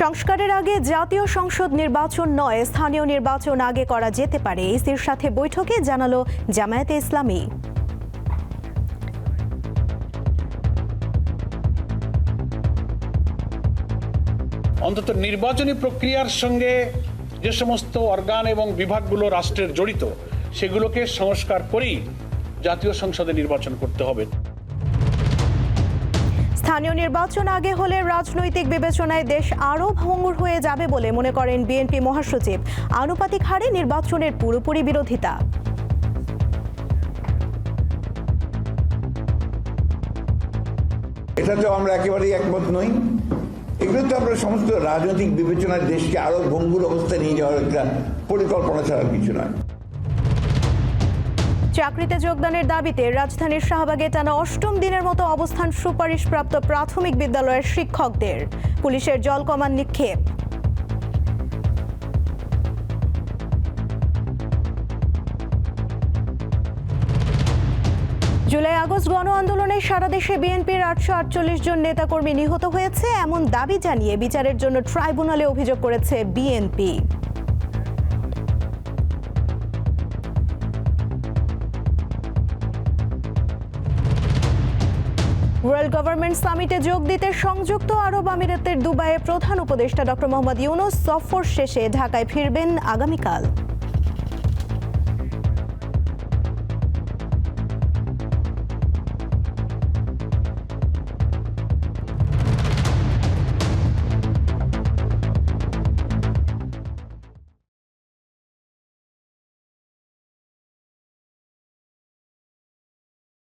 সংস্কারের আগে জাতীয় সংসদ নির্বাচন নয়, স্থানীয় নির্বাচন আগে করা যেতে পারে ইসির সাথে বৈঠকে জানালো জামায়াতে ইসলামী। অন্তত নির্বাচনী প্রক্রিয়ার সঙ্গে যে সমস্ত অর্গান এবং বিভাগগুলো রাষ্ট্রের জড়িত, সেগুলোকে সংস্কার করেই জাতীয় সংসদে নির্বাচন করতে হবে। স্থানীয় নির্বাচন আগে হলে রাজনৈতিক বিবেচনায় দেশ আরও ভঙ্গুর হয়ে যাবে বলে মনে করেন বিএনপি মহাসচিব। আনুপাতিক হারে নির্বাচনের পুরোপুরি বিরোধিতা। এটাতেও আমরা একেবারেই একমত নই। এগুলো তো আমরা সমস্ত রাজনৈতিক বিবেচনায় দেশকে আরও ভঙ্গুর অবস্থায় নিয়ে যাওয়ার একটা পরিকল্পনা ছাড়া কিছু নয়। চাকরিতে যোগদানের দাবিতে রাজধানীর শাহবাগে টানা অষ্টম দিনের মতো অবস্থান সুপারিশপ্রাপ্ত প্রাথমিক বিদ্যালয়ের শিক্ষকদের। পুলিশের জল কমান নিক্ষেপ। জুলাই, আগস্ট গণ আন্দোলনে সারা দেশে বিএনপির আটশো আটচল্লিশ জন নেতাকর্মী নিহত হয়েছে, এমন দাবি জানিয়ে বিচারের জন্য ট্রাইব্যুনালে অভিযোগ করেছে বিএনপি। ওয়ার্ল্ড গভর্নমেন্ট সামিটে যোগ দিতে সংযুক্ত আরব আমিরাতের দুবাইয়ে প্রধান উপদেষ্টা ডক্টর মোহাম্মদ ইউনুস সফর শেষে ঢাকায় ফিরবেন আগামীকাল।